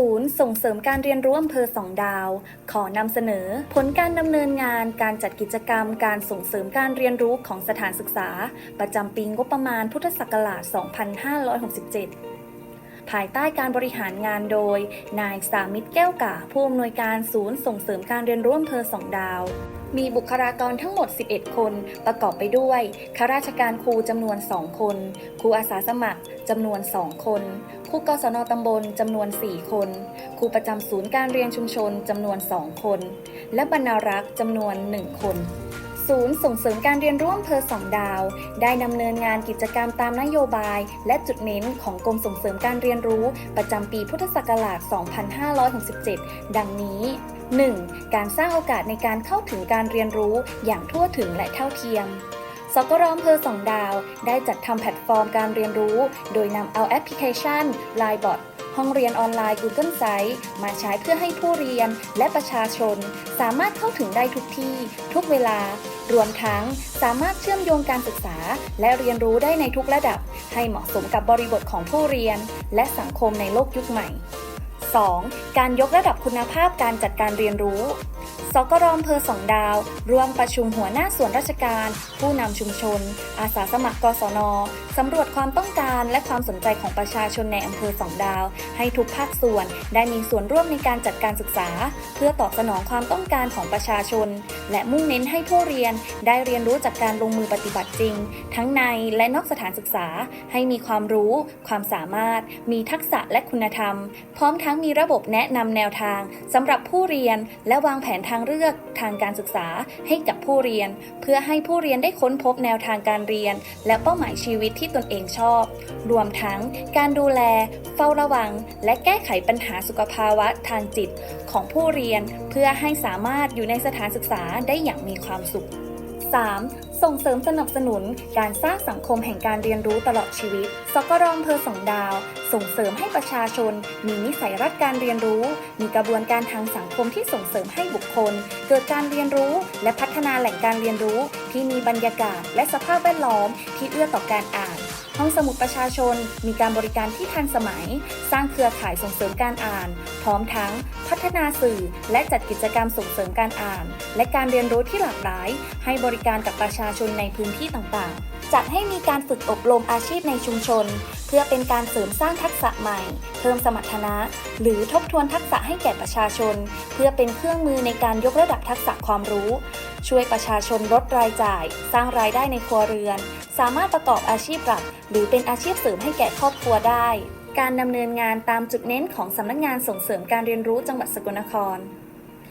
ศูนย์ส่งเสริมการเรียนรู้อำเภอสองดาว ขอนำเสนอ ผลการดำเนินงานการจัดกิจกรรม การส่งเสริมการเรียนรู้ของสถานศึกษา ประจำปีงบประมาณพุทธศักราช 2567 ภายใต้การบริหารงานโดย นายสามิตรแก้วกาผู้อำนวยการศูนย์ส่งเสริมการเรียนรู้อำเภอสองดาว มีบุคลากรทั้งหมด 11 คน ประกอบไปด้วยข้าราชการครูจำนวน 2 คน ครูอาสาสมัครจำนวน 2 คน ครูกศนตำบลจำนวน 4 คน ครูประจำศูนย์การเรียนชุมชนจำนวน 2 คน และบรรณารักษ์จำนวน 1 คน ศูนย์ส่งเสริมการเรียนรู้อำเภอสองดาว ได้ดำเนินงานกิจกรรมตามนโยบาย และจุดเน้นของกรมส่งเสริมการเรียนรู้ประจำปีพุทธศักราช 2567 ดังนี้ 1. การสร้างโอกาสในการเข้าถึงการเรียนรู้อย่างทั่วถึงและเท่าเทียมสกรอำเภอสองดาว ได้จัดทำแพลตฟอร์มการเรียนรู้ โดยนำเอาแอปพลิเคชัน Line Bot ห้องเรียนออนไลน์ Google Sites มาใช้เพื่อให้ผู้เรียนและประชาชน สามารถเข้าถึงได้ทุกที่ ทุกเวลา รวมทั้งสามารถเชื่อมโยงการศึกษา และเรียนรู้ได้ในทุกระดับ ให้เหมาะสมกับบริบทของผู้เรียน และสังคมในโลกยุคใหม่ 2. การยกระดับคุณภาพการจัดการเรียนรู้ สกรอำเภอสองดาว ร่วมประชุมหัวหน้าส่วนราชการ ผู้นำชุมชน อาสาสมัครกศนสำรวจความต้องการและความสนใจของประชาชนในอำเภอสองดาว ให้ทุกภาคส่วนได้มีส่วนร่วมในการจัดการศึกษา เพื่อตอบสนองความต้องการของประชาชน และมุ่งเน้นให้ผู้เรียนได้เรียนรู้จากการลงมือปฏิบัติจริง ทั้งในและนอกสถานศึกษา ให้มีความรู้ ความสามารถ มีทักษะและคุณธรรม พร้อมทั้งมีระบบแนะนำแนวทางสำหรับผู้เรียนและวางแผนทางเลือกทางการศึกษาให้กับผู้เรียน เพื่อให้ผู้เรียนได้ค้นพบแนวทางการเรียน และเป้าหมายชีวิตที่ตนเองชอบ รวมทั้งการดูแล เฝ้าระวัง และแก้ไขปัญหาสุขภาวะทางจิตของผู้เรียน เพื่อให้สามารถอยู่ในสถานศึกษาได้อย่างมีความสุข 3. ส่งเสริมสนับสนุนการสร้างสังคมแห่งการเรียนรู้ตลอดชีวิต สกรองเพอสองดาว ส่งเสริมให้ประชาชน มีนิสัยรักการเรียนรู้ มีกระบวนการทางสังคมที่ส่งเสริมให้บุคคล เกิดการเรียนรู้และพัฒนาแหล่งการเรียนรู้ ที่มีบรรยากาศและสภาพแวดล้อมที่เอื้อต่อการอ่าน ห้องสมุดประชาชน มีการบริการที่ทันสมัย สร้างเครือข่ายส่งเสริมการอ่าน พร้อมทั้ง พัฒนาสื่อ และจัดกิจกรรมส่งเสริมการอ่าน และการเรียนรู้ที่หลากหลาย ให้บริการกับประชาชนในพื้นที่ต่างๆ จัดให้มีการฝึกอบรมอาชีพในชุมชน เพื่อเป็นการเสริมสร้างทักษะใหม่ เพิ่มสมรรถนะ หรือทบทวนทักษะให้แก่ประชาชน เพื่อเป็นเครื่องมือในการยกระดับทักษะความรู้ ช่วยประชาชนลดรายจ่าย สร้างรายได้ในครัวเรือน สามารถประกอบอาชีพหลัก หรือเป็นอาชีพเสริมให้แก่ครอบครัวได้ การดำเนินงานตามจุดเน้นของสำนักงานส่งเสริมการเรียนรู้จังหวัดสกลนคร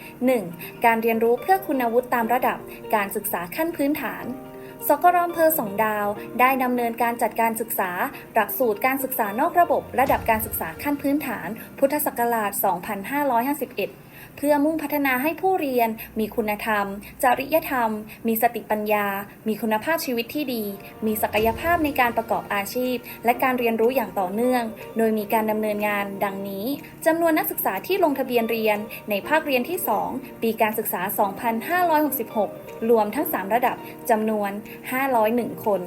1. การเรียนรู้เพื่อคุณวุฒิตามระดับ การศึกษาขั้นพื้นฐานสกรอำเภอสองดาว ได้ดำเนินการจัดการศึกษา หลักสูตรการศึกษานอกระบบ ระดับการศึกษาขั้นพื้นฐาน พุทธศักราช 2551 เพื่อมุ่งพัฒนาให้ผู้เรียน มีคุณธรรม จริยธรรม มีสติปัญญา มีคุณภาพชีวิตที่ดี มีศักยภาพในการประกอบอาชีพ และการเรียนรู้อย่างต่อเนื่อง โดยมีการดำเนินงาน ดังนี้จำนวนนักศึกษาที่ลงทะเบียนเรียน ในภาคเรียนที่ 2 ปีการศึกษา 2566 รวมทั้ง 3 ระดับจำนวน 501 คน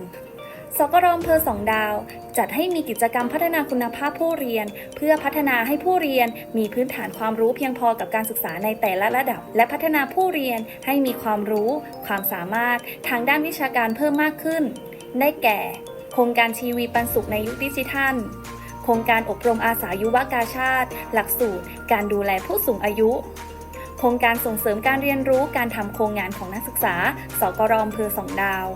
สกรอำเภอสองดาว จัดให้มีกิจกรรมพัฒนาคุณภาพผู้เรียน เพื่อพัฒนาให้ผู้เรียนมีพื้นฐานความรู้เพียงพอกับการศึกษาในแต่ละระดับ และพัฒนาผู้เรียนให้มีความรู้ ความสามารถทางด้านวิชาการเพิ่มมากขึ้น ได้แก่ โครงการชีวีปันสุขในยุคดิจิทัลโครงการอบรมอาสายุวกาชาติ หลักสูตร การดูแลผู้สูงอายุ โครงการส่งเสริมการเรียนรู้การทำโครงงานของนักศึกษา สกรอำเภอสองดาว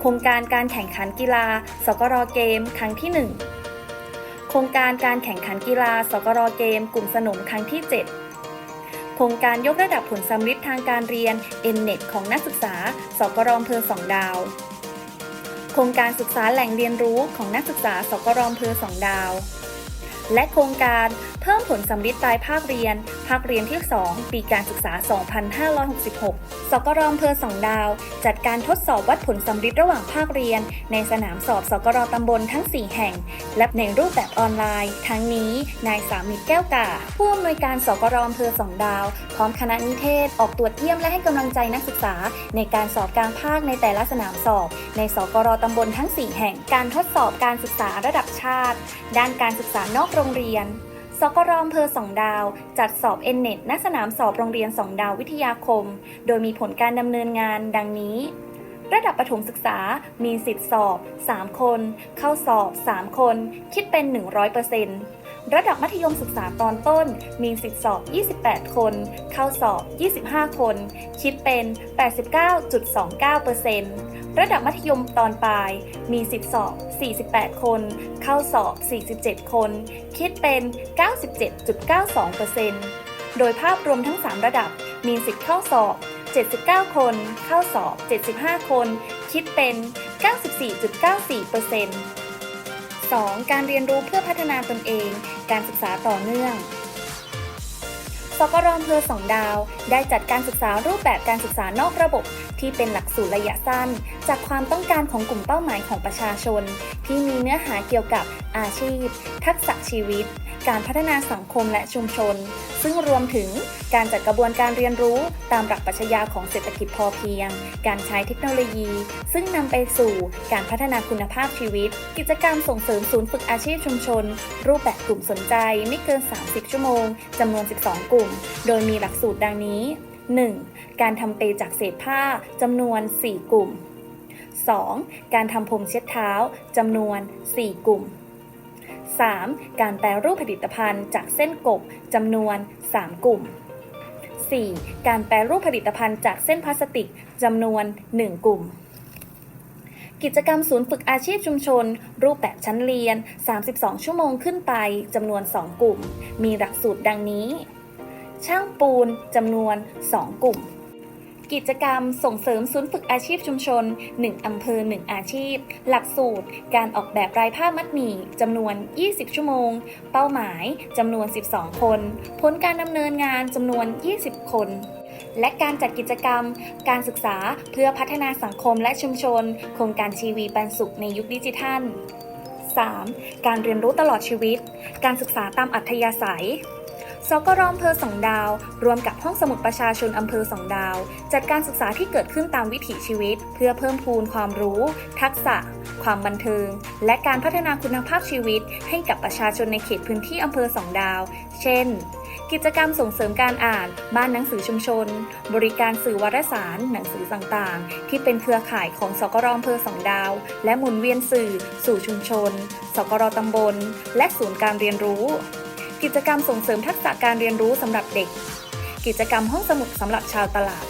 โครงการการแข่งขันกีฬา สกรเกม ครั้งที่ 1 โครงการการแข่งขันกีฬา สกรเกม กลุ่มสนมครั้งที่ 7 โครงการยกระดับผลสำลิดทางการเรียน n n e t ของนักศึกษา สกรอำเภอสองดาว โครงการศึกษาแหล่งเรียนรู้ของนักศึกษา สกรอำเภอสองดาว และโครงการ พิ่มผลสำลิดปลายภาคเรียน ภาคเรียนที่ 2 ปีการศึกษา 2566 สกรอำเภอสองดาว จัดการทดสอบวัดผลสำลิดระหว่างภาคเรียน ในสนามสอบสกรตำบลทั้ง 4 แห่ง และในรูปแบบออนไลน์ ทั้งนี้ นายสามิตรแก้วกาผู้อำนวยการสกรอำเภอสองดาว พร้อมคณะนิเทศ ออกตรวจเยี่ยมและให้กำลังใจนักศึกษา ในการสอบกลางภาคในแต่ละสนามสอบ ในสกรตำบลทั้ง 4 แห่ง การทดสอบการศึกษาระดับชาติ ด้านการศึกษานอกโรงเรียน สกรอมเพอสองดาว จัดสอบเอนเน็ตณสนามสอบโรงเรียนสองดาววิทยาคม โดยมีผลการดำเนินงานดังนี้ ระดับประถมศึกษามีสิทธิสอบ 3 คน เข้าสอบ 3 คน คิดเป็น 100%ระดับมัธยมศึกษาตอนต้น มีสิทธิสอบ 28 คน เข้าสอบ 25 คน คิดเป็น 89.29%ระดับมัธยมตอนปลาย มีสิทธิสอบ 48 คน เข้าสอบ 47 คน คิดเป็น 97.92%โดยภาพรวมทั้ง 3 ระดับมีสิทธิ์เข้าสอบ 79 คน เข้าสอบ 75 คน คิดเป็น 94.94% 2. การเรียนรู้เพื่อพัฒนาตนเอง การศึกษาต่อเนื่อง สกรอำเภอสองดาว ได้จัดการศึกษารูปแบบการศึกษานอกระบบ ที่เป็นหลักสูตรระยะสั้น จากความต้องการของกลุ่มเป้าหมายของประชาชน ที่มีเนื้อหาเกี่ยวกับอาชีพ ทักษะชีวิต การพัฒนาสังคมและชุมชน ซึ่งรวมถึงการจัดกระบวนการเรียนรู้ตามหลักปรัชญาของเศรษฐกิจพอเพียง การใช้เทคโนโลยี ซึ่งนำไปสู่การพัฒนาคุณภาพชีวิต กิจกรรมส่งเสริมศูนย์ฝึกอาชีพชุมชน รูปแบบกลุ่มสนใจไม่เกิน 30 ชั่วโมงจำนวน 12 กลุ่มโดยมีหลักสูตรดังนี้ 1. การทำเปจากเศษผ้าจำนวน 4 กลุ่ม 2. การทำพรมเช็ดเท้าจำนวน 4 กลุ่ม 3. การแปรรูปผลิตภัณฑ์จากเส้นกบจำนวน 3 กลุ่ม 4. การแปรรูปผลิตภัณฑ์จากเส้นพลาสติกจำนวน 1 กลุ่ม กิจกรรมศูนย์ฝึกอาชีพชุมชน รูปแบบชั้นเรียน 32 ชั่วโมงขึ้นไปจำนวน 2 กลุ่ม มีหลักสูตรดังนี้ ช่างปูนจำนวน 2 กลุ่ม กิจกรรมส่งเสริมศูนย์ฝึกอาชีพชุมชน 1 อำเภอ 1 อาชีพ หลักสูตร การออกแบบรายผ้ามัดหมี่จำนวน 20 ชั่วโมง เป้าหมายจำนวน 12 คน ผลการดำเนินงานจำนวน 20 คนและการจัดกิจกรรม การศึกษาเพื่อพัฒนาสังคมและชุมชน โครงการชีวีปันสุขในยุคดิจิทัล 3. การเรียนรู้ตลอดชีวิต การศึกษาตามอัธยาศัย สกรอำเภอสองดาว รวมกับห้องสมุดประชาชนอำเภอสองดาว จัดการศึกษาที่เกิดขึ้นตามวิถีชีวิต เพื่อเพิ่มพูนความรู้ ทักษะ ความบันเทิง และการพัฒนาคุณภาพชีวิต ให้กับประชาชนในเขตพื้นที่อำเภอสองดาว เช่น กิจกรรมส่งเสริมการอ่าน บ้านหนังสือชุมชน บริการสื่อวารสาร หนังสือต่างๆ ที่เป็นเครือข่ายของสกรอำเภอสองดาว และหมุนเวียนสื่อ สู่ชุมชน สกรตำบล และศูนย์การเรียนรู้ กิจกรรมส่งเสริมทักษะการเรียนรู้สำหรับเด็ก กิจกรรมห้องสมุดสำหรับชาวตลาด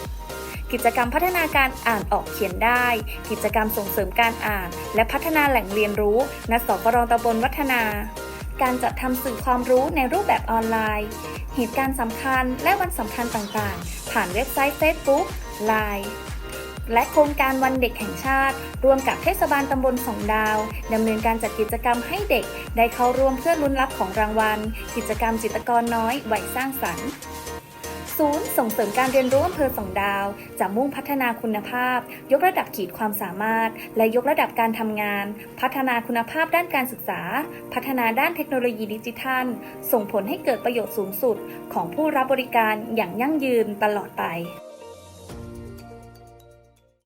กิจกรรมพัฒนาการอ่านออกเขียนได้ กิจกรรมส่งเสริมการอ่าน และพัฒนาแหล่งเรียนรู้ณสกรตบลวัฒนา การจัดทำสื่อความรู้ในรูปแบบออนไลน์ เหตุการณ์สำคัญและวันสำคัญต่างๆ ผ่านเว็บไซต์ Facebook Line และโครงการวันเด็กแห่งชาติ ร่วมกับเทศบาลตำบลสองดาวดำเนินการจัดกิจกรรมให้เด็กได้เข้าร่วมเพื่อลุ้นรับของรางวัล กิจกรรมจิตกรน้อยวัยสร้างสรรค์ศูนย์ส่งเสริมการเรียนรู้อำเภอสองดาว จะมุ่งพัฒนาคุณภาพ ยกระดับขีดความสามารถ และยกระดับการทำงาน พัฒนาคุณภาพด้านการศึกษา พัฒนาด้านเทคโนโลยีดิจิทัล ส่งผลให้เกิดประโยชน์สูงสุดของผู้รับบริการอย่างยั่งยืนตลอดไป